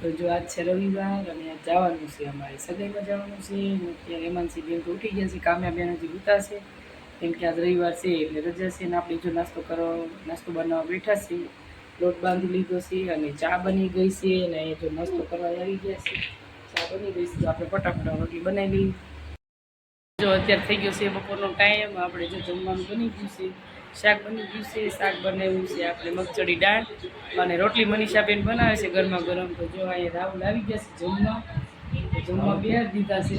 તો જો આજ છે રવિવાર અને આજ જવાનું છે અમારે સગાઈમાં જવાનું છે. અને અત્યારે હેમાનસિંહ બેન તો ઉઠી ગયા છે, કામ્યા બેન હજી ઉતા છે. કેમ કે આજ રવિવાર છે એટલે રજા છે ને આપણે જો નાસ્તો કરો નાસ્તો બનાવવા બેઠા છે. લોટ બાંધી લીધો છે અને ચા બની ગઈ છે અને જો નાસ્તો કરવા આવી ગયા છે. ચા બની ગઈ છે તો આપણે ફટાફટ રોટલી બનાવી લઈએ. જો અત્યારે થઈ ગયો છે બપોરનો ટાઈમ, આપણે જો જમવાનું બની ગયું છે. શાક બની ગયું છે શાક બનાવ્યું છે આપણે મગચડી દાળ અને રોટલી મનીષાબેન બનાવે છે ગરમા ગરમ. તો જો અહીંયા રાહુલ આવી ગયા છે જમવા જમવા બે દીધા છે.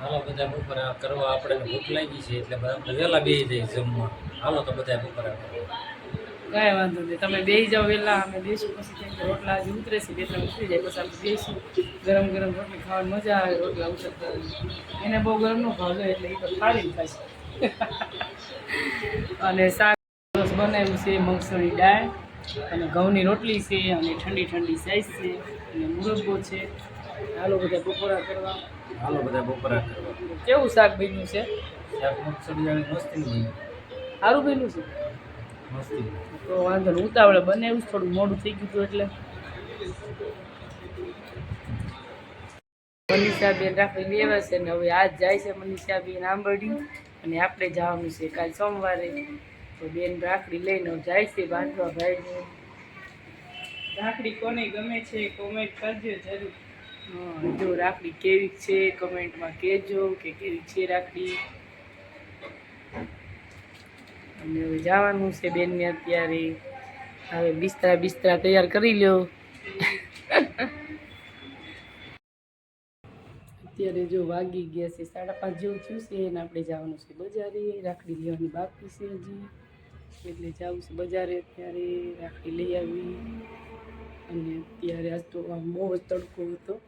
હાલો બધા બપોરા કરવા આપણે ભૂખ લાગી છે એટલે આપણે વહેલા બેસી જઈએ જમવા. હાલો તો બધા બપોરા કરવા. કાંઈ વાંધો નહીં તમે બેસી જાઓ વહેલા અમે બેસું પછી કેમ કે રોટલા હજી ઉતરે છે બે ત્રણ ઉતરી જાય પછી આપણે બેસીશું ગરમ ગરમ રોટલી ખાવાની મજા આવે રોટલા ઉતરતા એને બહુ ગરમ ન ભાવે એટલે એ તો ખારી થશે અને શાક બનાવ્યું છે મગસળી દાળ અને ઘઉંની રોટલી છે અને ઠંડી ઠંડી સાઈઝ છે અને મુરબ્બો છે. હાલો બધા બપોરા કરવા. હાલો બધા બપોરા કરવા. કેવું શાક બન્યું છે? શાક મગસળી દાળ મસ્તી બન્યું. સારું બન્યું છે? મસ્તી તો વાંધો નહીં ઉતાવળે બનાવ્યું છે, થોડું મોડું થઈ ગયું હતું એટલે. મનીષાબેન રાખી લેવા છે ને હવે આજ જાય છે મનીષાબેન આંબરડી. અને આપણે જવાનું છે કાલ સોમવારે. તો બેન રાખડી લઈને જાય છે બાંધવા ભાઈને. રાખડી કોને ગમે છે કોમેન્ટ કરજો જરૂર. હા જો રાખડી કેવી છે કમેન્ટમાં કહેજો કે કેવી છે રાખડી. અને હવે જવાનું છે બેનને અત્યારે. હવે બિસ્તરા બિસ્તરા તૈયાર કરી લ્યો. અત્યારે જો વાગી ગયા છે, સાડા પાંચ જેવું થયું છે એને આપણે જવાનું છે બજારે. રાખડી લેવાની બાકી છે હજી. એટલે જવું છે બજારે અત્યારે રાખડી લઈ આવી. અને અત્યારે આજ તો આમ બહુ જ તડકો હતો.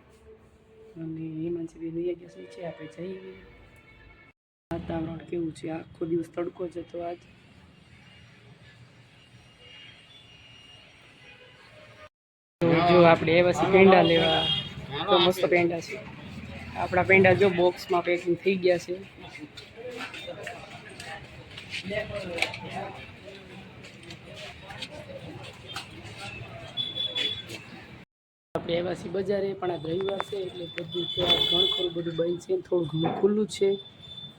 અને હિમાંશી બેન ગયા શું છે આપણે જઈએ. વાતાવરણ કેવું છે? આખો દિવસ તડકો જ હતો આજ. જો આપણે એવા પેંડા લેવા. તો મસ્ત પેંડા છે. આપણા પેંડા જો બોક્સમાં પેકિંગ થઈ ગયા છે. આપણે આવ્યા છીએ બજારે પણ આ રવિવાર છે, એટલે બધું ત્યાં ખરું બધું બંધ છે, થોડું ઘણું ખુલ્લું છે.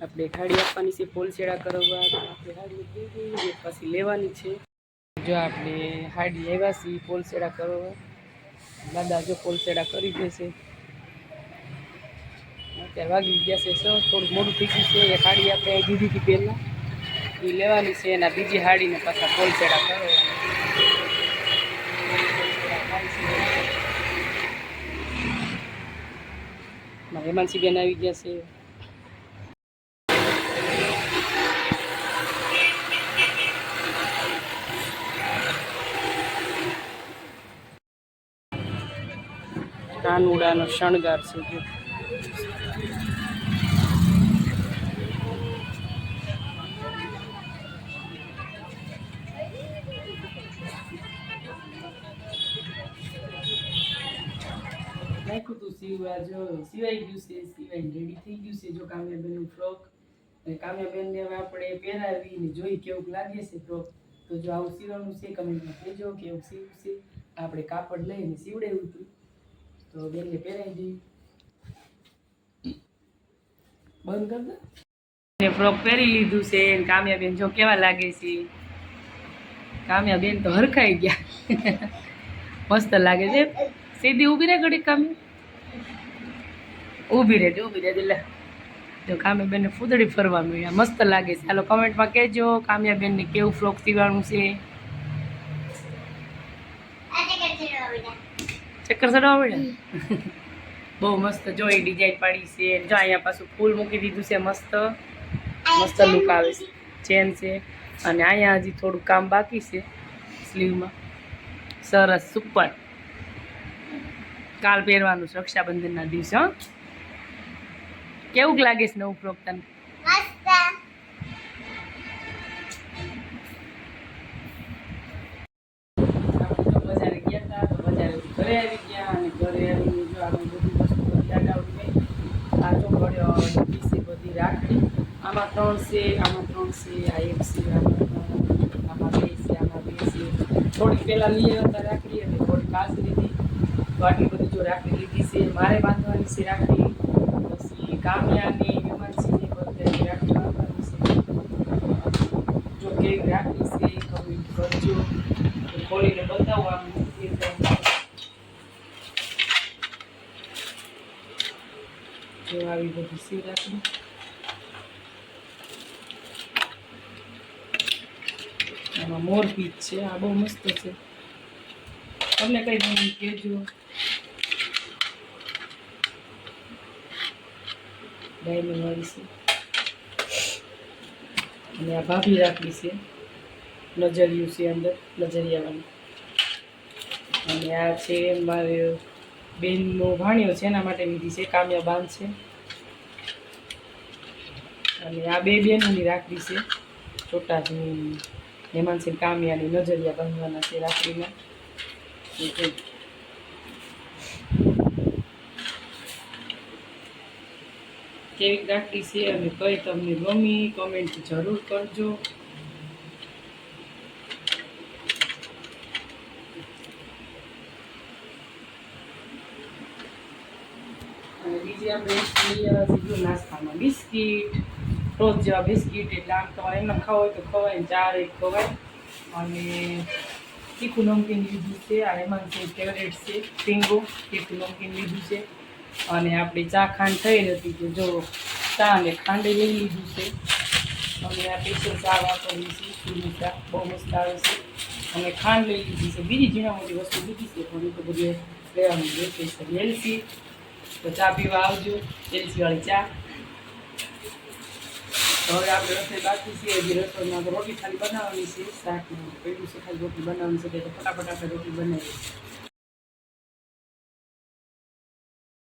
આપણે ખાડી આપવાની છે, પોલસેડા કરવા આપણે હાડી પછી લેવાની છે. જો આપણે હાડી આવ્યા છીએ, પોલસેડા કરવા. દાદા જો પોલસેડા કરી દેશે. અત્યારે વાગી ગયા છે સો થોડું મોડું થઈ છે એ હાડી આપણે દીધી હતી પહેલાં. એ લેવાની છે, એના બીજી હાડીને પાછા ફૂલસેડા કરવાની કરો. હેમાંશી બેન આવી ગયા છે. કાનુડાનો શણગાર છે, જો. નાખ્યું તું સીવવા જો સિવાય ગયું છે સિવાય રેડી થઈ ગયું છે જો કામ્યાબેનનું ફ્રોક અને કામ્યાબેનને હવે આપણે પહેરાવીને જોઈ કેવું લાગે છે ફ્રોક તો જો આવું સીવવાનું છે, કમેન્ટમાં કહેજો કેવું સીવું છે. આપણે કાપડ લઈને સીવડાવ્યું હતું. તો બેનને પહેરાવી દઈએ. બંધ કર દે. ફ્રોક પહેરી લીધું છે કામ્યાબેન જો કેવા લાગે છે. કામ્યાબેન તો હરખાઈ ગયા. મસ્ત લાગે છે. સીધી ઊભી રહે ઘડી કામે. ઊભી રહે ઊભી રહે લે. જો કામ્યાબેનને ફૂદડી ફરવા મળ્યા. મસ્ત લાગે છે. ચાલો કમેન્ટમાં કહેજો કામ્યાબેનને કેવું ફ્રોક સીવાનું છે. ચક્કર ચડવા મળ્યા? બહુ મસ્ત જો એ ડિઝાઇન પાડી છે. જો અહીંયા પાછું ફૂલ મૂકી દીધું છે, મસ્ત. મસ્ત લુક આવે છે. ચેન છે. અને અહીંયા હજી થોડું કામ બાકી છે સ્લીવમાં સરસ સુપર કાલ પહેરવાનું છે રક્ષાબંધનના દિવસે કેવું લાગે છે નવું ફ્રોક તને? ડીસી બધી રાખડી આમાં ત્રણ છે આમાં ત્રણ છે આ એક છે આમાં ત્રણ, આમાં બે છે આમાં બે છે થોડીક પહેલાં લઈ આવ્યા હતા રાખડી અને થોડીક કાચ લીધી તો આટલી બધી જો રાખડી લીધી છે મારે બાંધવાની છે રાખડી પછી કામ્યાની હેમાંશીની બધાની રાખડી બાંધવાની છે જો કેવી રાખડી છે એ કમેન્ટ કરજો તો ખોલીને બતાવો આમ એ રીતે. જો આવી બધી છે રાખડી આમાં મોર પીચ છે. આ બહુ મસ્ત છે. તમને કઈ ગમ્યું કહેજો. ડાયમંડ વાળી છે. અને આ ભાભી રાખડી છે. નજરિયું છે અંદર, નજરિયાવાળી. અને આ છે મારે બેનનો ભાણ્યો છે, એના માટે લીધી છે. કામ્યા બાંધ છે. અને આ બે બેનોની રાખડી છે. છોટાની હેમાંસિંહ કામિયાની નજરિયા બનવાના છે રાત્રિમાં. એ કેવી રાખડી છે અને કઈ તમને ગમી કોમેન્ટ જરૂર કરજો. બીજી આપણે નાસ્તામાં બિસ્કિટ. રોજ જેવા બિસ્કીટ એટલે આમ તમારે એમને ખાવ હોય તો ખવાય, ચા એક ખવાય. અને તીખું નમકીન લીધું છે, આ હેમાંશી ફેવરેટ છે, ટીંગો, તીખું નમકીન લીધું છે. અને આપણી ચા ખાંડ થઈ નથી તો જો ચા અને ખાંડ લઈ લીધું છે. અને આ સ્પેશિયલ ચા વાપરવી છે ચીની ચા, બહુ મસ્ત આવે છે. અને ખાંડ લઈ લીધી છે. બીજી ઝીણા મોટી વસ્તુ લીધી છે, પણ એ તો બધી લેવાનું સ્પેશિયલ એલસી તો ચા પીવા આવજો એલસીવાળી ચા. તો હવે આપણે રસોઈ બાકી છે, હજી રસોઈમાં તો રોટી ખાલી બનાવવાની છે શાક પડ્યું છે, ખાલી રોટી બનાવવાની છે, તો ફટાફટ આપણે રોટી બનાવીએ.